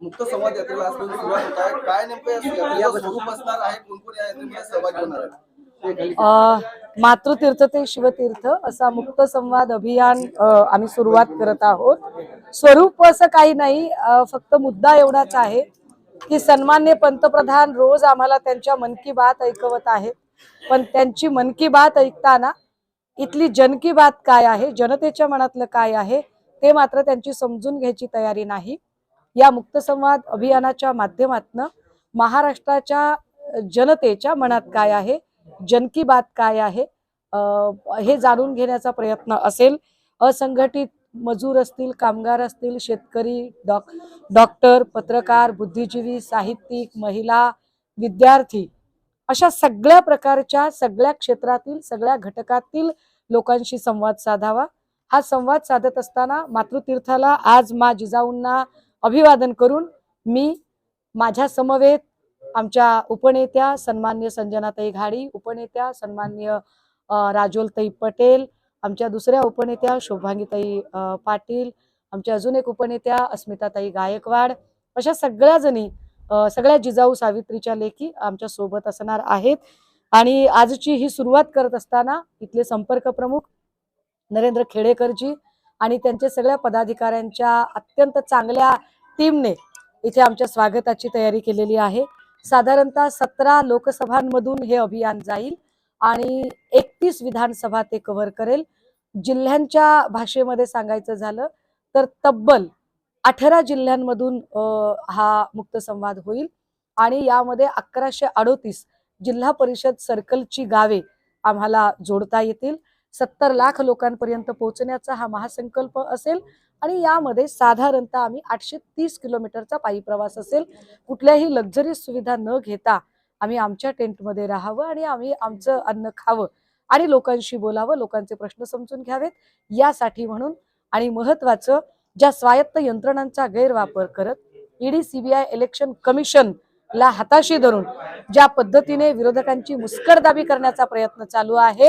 मुक्त संवाद यात्रेला आजपासून सुरुवात होत आहे काय नेमकं या स्वरूप असणार आहे? कोणकोण या यात्रेमध्ये सहभागी होणार आहे मातृतीर्थ ते शिवतीर्थ असा मुक्त संवाद अभियान आम्ही सुरुवात करत आहोत. स्वरूप असं काही नाही फक्त मुद्दा एवढाच आहे की सन्मान्य पंतप्रधान रोज आम्हाला त्यांच्या मन की बात ऐकवत आहेत. पण त्यांची मन की बात ऐकताना इथली जन की बात काय आहे जनतेच्या मनातलं काय आहे ते मात्र त्यांची समजून घ्यायची तयारी नाही. या मुक्त संवाद अभियानाच्या माध्यमातून महाराष्ट्राच्या जनतेच्या मनात काय आहे? जन की बात काय आहे? हे जाणून घेण्याचा प्रयत्न असेल. असंघटित मजूर असतील कामगार असतील शेतकरी डॉक डॉक्टर पत्रकार बुद्धिजीवी साहित्यिक महिला विद्यार्थी अशा सगळ्या प्रकारच्या सगळ्या क्षेत्रातील सगळ्या घटकातील लोकांशी संवाद साधावा. हा संवाद साधत असताना मातृतीर्थाला आज मा जिजाऊंना अभिवादन करून मी माझ्या समवेत आमच्या उपनेत्या सन्मान्य संजनाताई घाडी उपनेत्या सन्मान्य राजोलताई पटेल आमच्या दुसऱ्या उपनेत्या शोभांगीताई पाटील आमच्या अजून एक उपनेत्या अस्मिताताई गायकवाड अशा सगळ्या जणी सगळ्या जिजाऊ सावित्रीच्या लेखी आमच्यासोबत असणार आहेत. आणि आजची ही सुरुवात करत असताना इथले संपर्क प्रमुख नरेंद्र खेडेकरजी आणि त्यांच्या सगळ्या पदाधिकाऱ्यांच्या अत्यंत चांगल्या टीमने इथे आमच्या स्वागताची तयारी केलेली आहे. साधारणतः सतरा लोकसभांमधून हे अभियान जाईल आणि एकतीस विधानसभा ते कव्हर करेल. जिल्ह्यांच्या भाषेमध्ये सांगायचं झालं तर तब्बल अठरा जिल्ह्यांमधून हा मुक्त संवाद होईल. आणि यामध्ये अकराशे अडोतीस जिल्हा परिषद सर्कलची गावे आम्हाला जोडता येतील. सत्तर लाख लोकांपर्यंत पोहोचण्याचा हा महासंकल्प असेल आणि यामध्ये साधारणतः आम्ही आठशे तीस किलोमीटरचा पायी प्रवास असेल. कुठल्याही लक्झरी सुविधा न घेता आम्ही आमच्या टेंटमध्ये राहावं आणि आम्ही आमचं अन्न खावं आणि लोकांशी बोलावं लोकांचे प्रश्न समजून घ्यावेत यासाठी म्हणून आणि महत्वाचं ज्या स्वायत्त यंत्रणांचा गैरवापर करत ईडी सीबीआय इलेक्शन कमिशन ला हाताशी धरून ज्या पद्धतीने विरोधकांची मुस्करदाबी करण्याचा प्रयत्न चालू आहे